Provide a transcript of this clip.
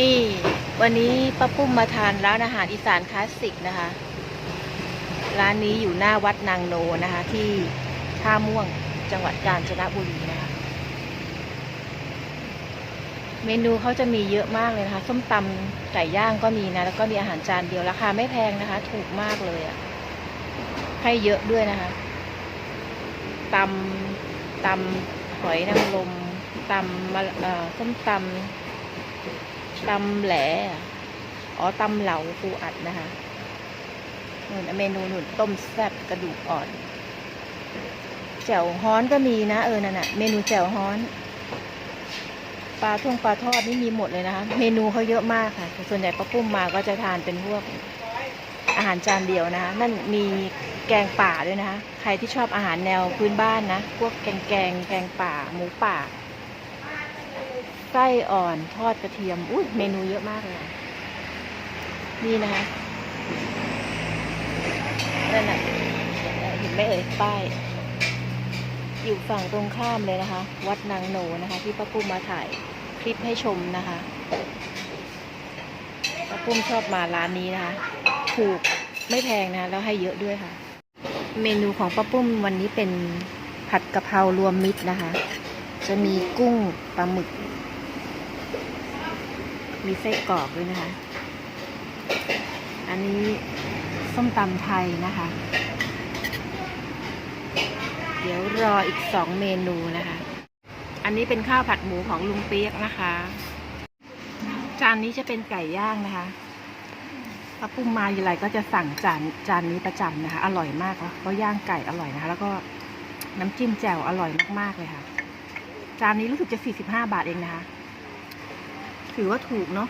นี่วันนี้ป้าปุ้มมาทานร้านอาหารอีสานคลาสสิกนะคะ ร้านนี้อยู่หน้าวัดนางโนนะคะ ที่ท่าม่วงจังหวัดกาญจนบุรีนะคะ เมนูเขาจะมีเยอะมากเลยนะคะ ส้มตำไก่ย่างก็มีนะ แล้วก็มีอาหารจานเดียวราคาไม่แพงนะคะ ถูกมากเลยอะ่ะให้เยอะด้วยนะคะตำตำหอยนางรมตำส้มตำ ตำแหลอ๋อตำเหลาปูอัดนะคะหนู่นเมนูหนู่นต้มแซ่บกระดูกอ่อนแจ่วฮ้อนก็มีนะเออนั่นน่ะเมนูแจ่วฮ้อนปลาท่งปลาทอดนี่มีหมดเลยนะคะ เมนูเขาเยอะมากค่ะส่วนใหญ่ป้าปุ้มมาก็จะทานเป็นพวกอาหารจานเดียวนะคะนั่นมีแกงป่าด้วยนะคะ ใครที่ชอบอาหารแนวพื้นบ้านนะ พวกแกงแกงแกงป่า หมูป่า ไส้อ่อนทอดกระเทียม อุ้ยเมนูเยอะมากเลย นี่นะคะนั่นน่ะเห็นไหมเอ่ยป้าย อยู่ฝั่งตรงข้ามเลยนะคะ วัดนางโนนะคะ ที่ป้าปุ้มมาถ่ายคลิปให้ชมนะคะป้าปุ้มชอบมาร้านนี้นะคะ ถูกไม่แพงนะคะแล้วให้เยอะด้วยค่ะ เมนูของป้าปุ้มวันนี้เป็นผัดกะเพรารวมมิตรนะคะ จะมีกุ้งปลาหมึก มีไส้กรอกด้วยนะคะ อันนี้ส้มตำไทยนะคะ เดี๋ยวรออีกสองเมนูนะคะ อันนี้เป็นข้าวผัดหมูของลุงเปียกนะคะ จานนี้จะเป็นไก่ย่างนะคะป้าปุ้มมาอยู่ไรก็จะสั่งจานจานนี้ประจำนะคะ อร่อยมากเพราะย่างไก่อร่อยนะคะ แล้วก็น้ำจิ้มแจ่วอร่อยมากๆเลยค่ะ จานนี้รู้สึกจะ 45 บาทเองนะคะ ถือว่าถูกเนาะ